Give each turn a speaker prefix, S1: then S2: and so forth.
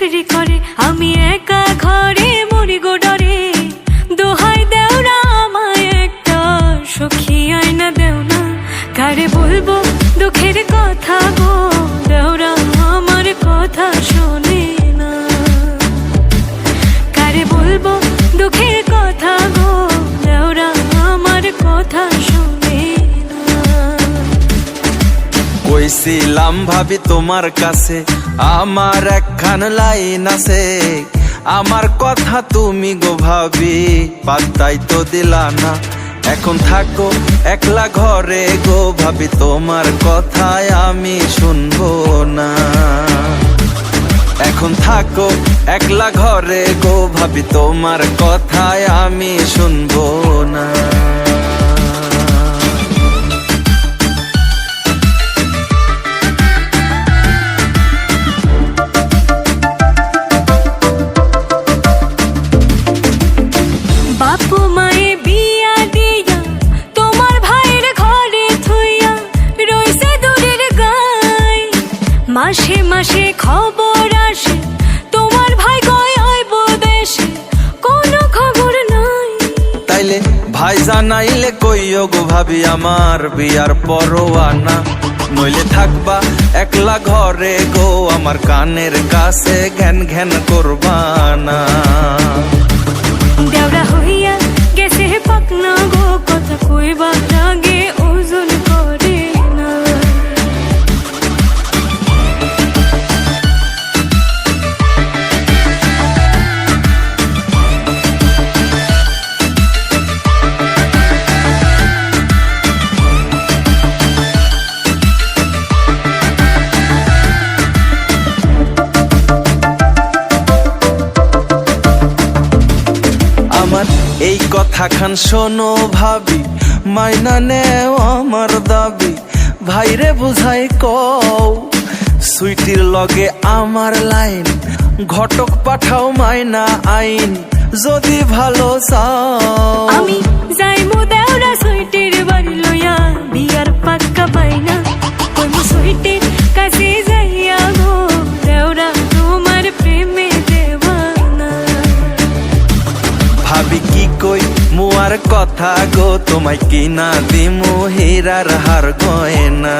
S1: ঘরে আমি একা ঘরে মরি গো ডরে দোহাই দেও না আমায় একটা সখী আয়না দেও না। কারে বলব দুঃখের কথা গো দেওরা আমার কথা শোনে না। কারে বলব দুঃখের কথা গো দেওরা আমার কথা শোনে
S2: কইছিলাম ভাবি তোমার কাছে আমার একখান লাইন আছে, আমার কথা তুমি গো ভাবি, পাত্তাই তো দিলা না। এখন থাকো, একলা ঘরে গো ভাবি, তোমার কথায় আমি শুনব না। এখন থাকো, একলা ঘরে গো ভাবি, তোমার কথায় আমি শুনব না।
S1: মাসে মাসে খবর আসে। তোমার ভাই কয় দেশে। কোনো খবর নাই।
S2: তাইলে ভাই জানাইলে কইও গো ভাবি, আমার বিয়ার পরোয়ানা নইলে থাকবা একলা ঘরে গো, আমার কানের কাছে ঘ্যান ঘ্যান করবানা আমার এই কথা খান শোনো ভাবি, মাইনা নেও আমার দাবি। ভাইরে বুঝাই কও, সুইটির লগে আমার লাইন। ঘটক পাঠাও মাইনা আইন, যদি ভালো চাও।
S1: আমি যাইমু দেওরা সুইটের
S2: মুয়ার কথা গো তোমায় কিনা দিমু হীরার হার গয়না।